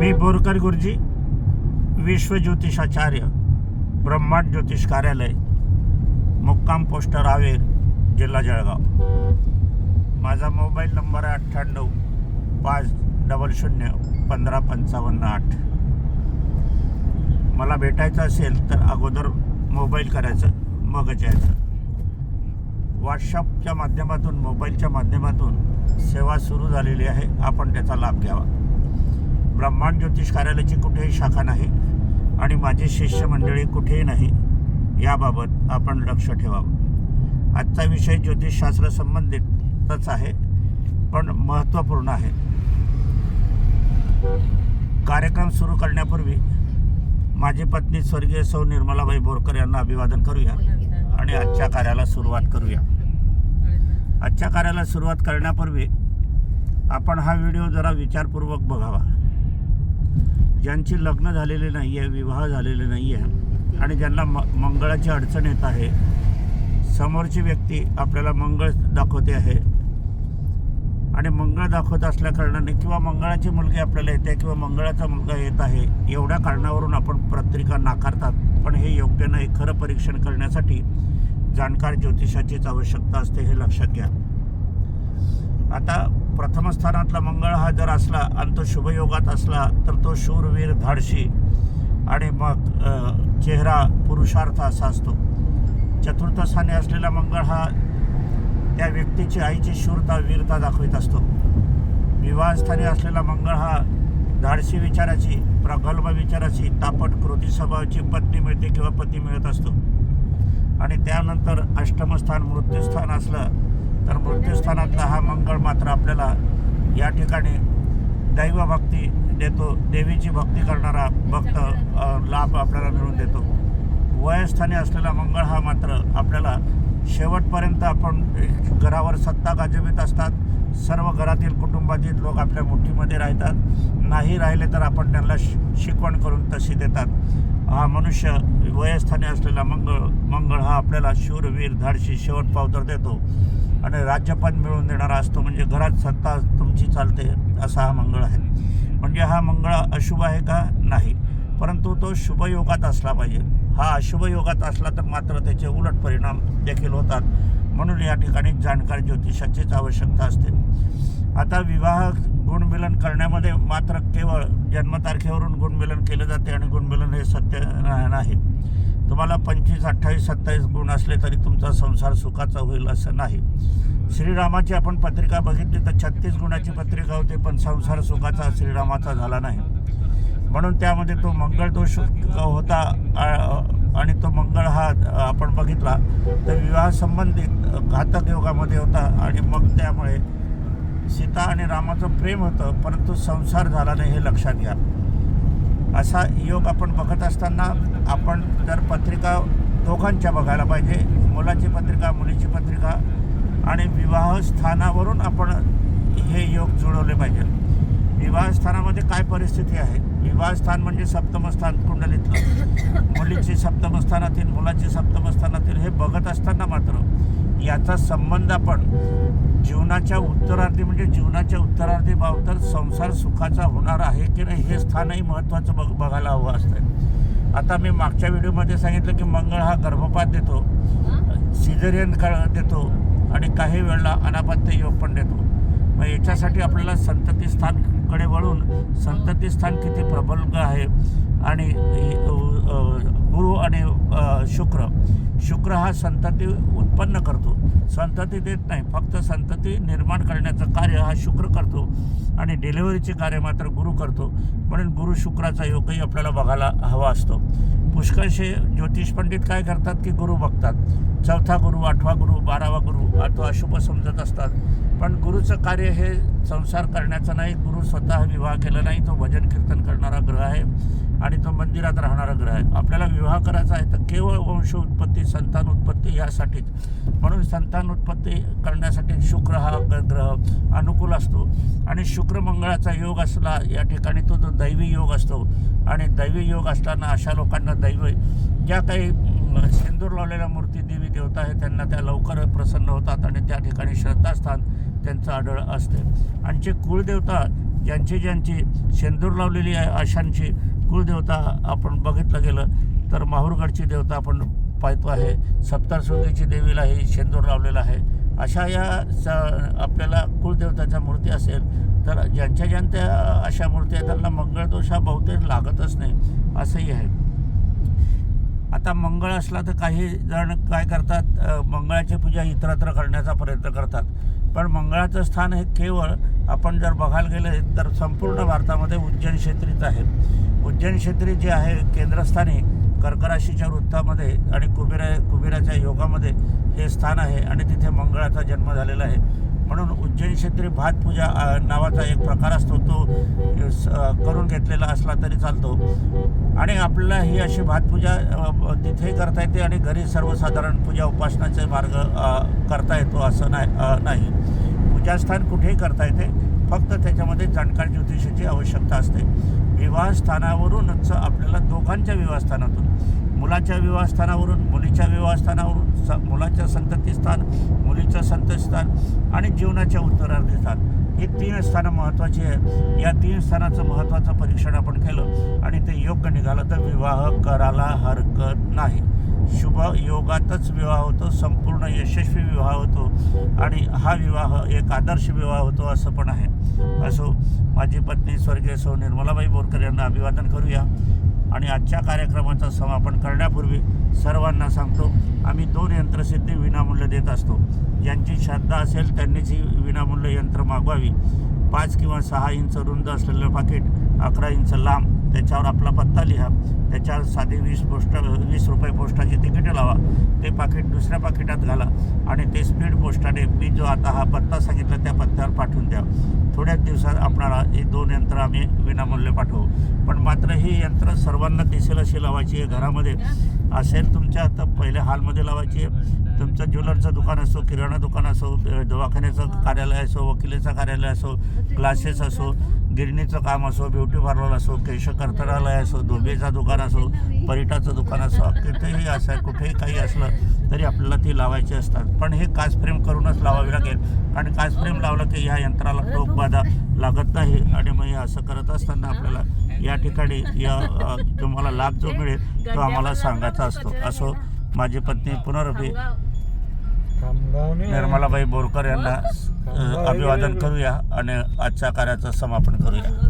मी बोरकर गुरुजी विश्व ज्योतिषाचार्य ब्रह्मांड ज्योतिष कार्यालय मुक्काम पोस्ट रावेर जिल्हा जळगाव. माझा मोबाईल नंबर आहे अठ्ठ्याण्णव पाच डबल शून्य पंधरा पंचावन्न आठ. मला भेटायचं असेल तर अगोदर मोबाईल करायचं मगच यायचं. व्हॉट्सअपच्या माध्यमातून मोबाईलच्या माध्यमातून सेवा सुरू झालेली आहे आपण त्याचा लाभ घ्यावा. ब्रह्मांड ज्योतिष कार्यालयाची कुठेही शाखा नाही आणि माझे शिष्यमंडळी कुठेही नाही याबाबत आपण लक्ष ठेवावं. आजचा विषय ज्योतिषशास्त्र संबंधितच आहे पण महत्त्वपूर्ण आहे. कार्यक्रम सुरू करण्यापूर्वी माझी पत्नी स्वर्गीय सौ निर्मलाबाई बोरकर यांना अभिवादन करूया आणि आजच्या कार्याला सुरुवात करूया. आजच्या कार्याला सुरुवात करण्यापूर्वी आपण हा व्हिडिओ जरा विचारपूर्वक बघावा. ज्यांची लग्न झालेले नाही आहे विवाह झालेले नाही आहे आणि ज्यांना म मंगळाची अडचण येत आहे समोरची व्यक्ती आपल्याला मंगळ दाखवते आहे. आणि मंगळ दाखवत असल्या कारणाने किंवा मंगळाची मुलगी आपल्याला येते किंवा मंगळाचा मुलगा येत आहे एवढ्या कारणावरून आपण पत्रिका नाकारतात. पण हे योग्य नाही. खरं परीक्षण करण्यासाठी जाणकार ज्योतिषाचीच आवश्यकता असते हे लक्षात घ्या. आता प्रथम स्थानातला मंगळ हा जर असला आणि तो शुभयोगात असला तर तो शूरवीर धाडशी आणि मग चेहरा पुरुषार्थ असा असतो. चतुर्थ स्थानी असलेला मंगळ हा त्या व्यक्तीची आईची शूरता वीरता दाखवित असतो. विवाहस्थानी असलेला मंगळ हा धाडसी विचाराची प्रगल्भ विचाराची तापट कृती स्वभावाची पत्नी मिळते किंवा पती मिळत असतो. आणि त्यानंतर अष्टमस्थान मृत्यूस्थान असलं तर मृत्यूस्थानातला हा मंगळ मात्र आपल्याला या ठिकाणी दैवभक्ती देतो देवीची भक्ती करणारा भक्त लाभ आपल्याला मिळून देतो. वयस्थानी असलेला मंगळ हा मात्र आपल्याला शेवटपर्यंत आपण घरावर सत्ता गाजवित असतात. सर्व घरातील कुटुंबातील लोक आपल्या मुठीमध्ये राहतात. नाही राहिले तर आपण त्यांना शि- शिकवण करून तशी देतात. हा मनुष्य वयस्थानी असलेला मंगळ मंगळ हा आपल्याला शूरवीर धाडशी शेवट पावतर देतो. आणि राज्यपद मिळवून देणारा असतो म्हणजे घरात सत्ता तुमची चालते असा हा मंगळ आहे. म्हणजे हा मंगळ अशुभ आहे का? नाही. परंतु तो शुभयोगात असला पाहिजे. हा अशुभ योगात असला तर मात्र त्याचे उलट परिणाम देखील होतात. म्हणून या ठिकाणी जाणकार ज्योतिषाचीच आवश्यकता असते. आता विवाह गुणमिलन करण्यामध्ये मात्र केवळ जन्मतारखेवरून गुणमिलन केलं जाते आणि गुणमिलन हे सत्य ना- नाही. तुम्हाला पंचवीस अठ्ठावीस सत्तावीस गुण असले तरी तुमचा संसार सुखाचा होईल असं नाही. श्रीरामाची आपण पत्रिका बघितली तर छत्तीस गुणाची पत्रिका होती पण संसार सुखाचा श्रीरामाचा झाला नाही. म्हणून त्यामध्ये तो मंगळ दोष होता आणि तो मंगळ हा आपण बघितला. तर विवाह संबंधित घातक योगामध्ये होता आणि मग त्यामुळे सीता आणि रामाचं प्रेम होतं परंतु संसार झाला नाही हे लक्षात घ्या. असा योग आपण बघत असताना आपण जर पत्रिका दोघांच्या बघायला पाहिजे. मुलाची पत्रिका मुलीची पत्रिका आणि विवाहस्थानावरून आपण हे योग जुळवले पाहिजे. विवाहस्थानामध्ये काय परिस्थिती आहे? विवाहस्थान म्हणजे सप्तमस्थान कुंडलीतलं. मुलीची सप्तमस्थानातील मुलाची सप्तमस्थानातील हे बघत असताना मात्र याचा संबंध आपण जीवनाच्या उत्तरार्धी म्हणजे जीवनाच्या उत्तरार्धी भाव तर संसार सुखाचा होणार आहे की नाही हे स्थानही महत्त्वाचं बघ बघायला हवं असतं आता मी मागच्या व्हिडिओमध्ये सांगितलं की मंगळ हा गर्भपात देतो सिझेरियन का देतो आणि काही वेळेला अनापत्य योग पण देतो. मग याच्यासाठी आपल्याला संतती स्थानकडे वळून संतती स्थान किती प्रबल आहे आणि गुरु आणि शुक्र शुक्र हा संतती उत्पन्न करतो. संतती देत नाही फक्त संतती निर्माण करण्याचं कार्य हा शुक्र करतो आणि डिलिव्हरीचे कार्य मात्र गुरु करतो. म्हणून गुरु शुक्राचा योगही आपल्याला बघायला हवा असतो. पुष्कळशे ज्योतिष पंडित काय करतात की गुरु बघतात. चौथा गुरु आठवा गुरु बारावा गुरु तो अशुभ समजत असतात. पण गुरुचं कार्य हे संसार करण्याचं नाही गुरु स्वतः विवाह केला नाही तो भजन कीर्तन करणारा ग्रह आहे. आणि तो मंदिरात राहणारा ग्रह आहे. आपल्याला विवाह करायचा आहे तर केवळ वंश उत्पत्ती संतान उत्पत्ती यासाठीच. म्हणून संतान उत्पत्ती करण्यासाठी शुक्र हा ग्रह अनुकूल असतो. आणि शुक्र मंगळाचा योग असला या ठिकाणी तो जो दैवी योग असतो आणि दैवी योग असताना अशा लोकांना दैव ज्या काही सिंदूर लावलेल्या मूर्ती देवी देवता आहे त्यांना त्या लवकर प्रसन्न होतात आणि त्या ठिकाणी श्रद्धास्थान त्यांचं आढळ असते. आणि जे कुळदेवता ज्यांची ज्यांची शेंदूर लावलेली आहे अशांची कुलदेवता आपण बघितलं गेलं तर माहूरगडची देवता आपण पाहतो आहे. सप्तशृंगीची देवीलाही शेंदूर लावलेला आहे. अशा या स आपल्याला कुलदेवताच्या मूर्ती असेल तर ज्यांच्या ज्यांच्या अशा मूर्ती आहेत त्यांना मंगळदोष हा बहुतेक लागतच नाही असंही आहे. आता मंगळ असला तर काही जण काय करतात मंगळाची पूजा इतरत्र करण्याचा प्रयत्न करतात. पण मंगळाचं स्थान हे केवळ आपण जर बघायला गेले तर संपूर्ण भारतामध्ये उज्जैन क्षेत्रीच आहे. उज्जैन क्षेत्री जे आहे केंद्रस्थानी कर्कराशीच्या वृत्तामध्ये आणि कुबेरा कुबेराच्या योगामध्ये हे स्थान आहे आणि तिथे मंगळाचा जन्म झालेला आहे. म्हणून उज्जैन क्षेत्री भात पूजा नावाचा एक प्रकार असतो तो स- करून घेतलेला असला तरी चालतो. आणि आपल्याला ही अशी भातपूजा तिथेही करता येते आणि घरी सर्वसाधारण पूजा उपासनाचे मार्ग करता येतो असं नाही नाही. पूजास्थान कुठेही करता येते फक्त त्याच्यामध्ये जाणकार ज्योतिषाची आवश्यकता असते. विवाहस्थानावरूनच आपल्याला दोघांच्या विवाहस्थानातून मुलाच्या विवाहस्थानावरून मुलीच्या विवाहस्थानावरून स मुलाच्या संततीस्थान मुलीचं संततीस्थान आणि जीवनाच्या उत्तरार्धी स्थान हे तीन स्थानं महत्त्वाची आहे. या तीन स्थानाचं महत्त्वाचं परीक्षण आपण केलं आणि ते योग्य निघालं तर विवाह करायला हरकत नाही. शुभ योगातच विवाह होतो संपूर्ण यशस्वी विवाह होतो आणि हा विवाह एक आदर्श विवाह होतो असं पण आहे. असो माझी पत्नी स्वर्गीय सौ निर्मलाबाई बोरकर यांना अभिवादन करूया. आजच्या कार्यक्रमाचं समापन करण्यापूर्वी सर्वांना सांगतो आम्ही दोन यंत्रसिद्धी विनामूल्य देत असतो. ज्यांची श्रद्धा असेल त्यांनीच ही विनामूल्य यंत्र मागवावी. पाच किंवा सहा इंच रुंद असलेलं पाकिट अकरा इंच लांब त्याच्यावर आपला पत्ता लिहा. त्याच्यावर साधी वीस पोस्ट वीस रुपये पोस्टाची तिकीटं लावा. ते पाकिट दुसऱ्या पाकिटात घाला आणि ते स्पीड पोस्टाने मी जो आता हा पत्ता सांगितला त्या पत्त्यावर पाठवून द्या. थोड्याच दिवसात आपणाला हे दोन यंत्र आम्ही विनामूल्य पाठवू. पण मात्र ही यंत्र सर्वांना दिसेल अशी लावायची आहे घरामध्ये. असेल तुमच्या आता पहिल्या हॉलमध्ये लावायची आहे. तुमचं ज्वेलरचं दुकान असो किराणा दुकान असो दवाखान्याचं कार्यालय असो वकिलीचं कार्यालय असो क्लासेस असो गिरणीचं काम असो ब्युटी पार्लर असो केश कर्तनालय असो धोबेचं दुकान असो परिटाचं दुकान असो कुठेही असं कुठेही काही असलं तरी आपल्याला ती लावायची असतात. पण हे काच फ्रेम करूनच लावावी लागेल. कारण काच फ्रेम लावलं की ह्या यंत्राला टोक बाधा लागत नाही. आणि मग हे असं करत असताना आपल्याला या ठिकाणी या तुम्हाला लाभ जो मिळेल तो आम्हाला सांगायचा असतो. असो माझी पत्नी पुनरपी निर्मलाबाई बोरकर यांना अभिवादन करूया आणि आजच्या कार्याचं समापन करूया.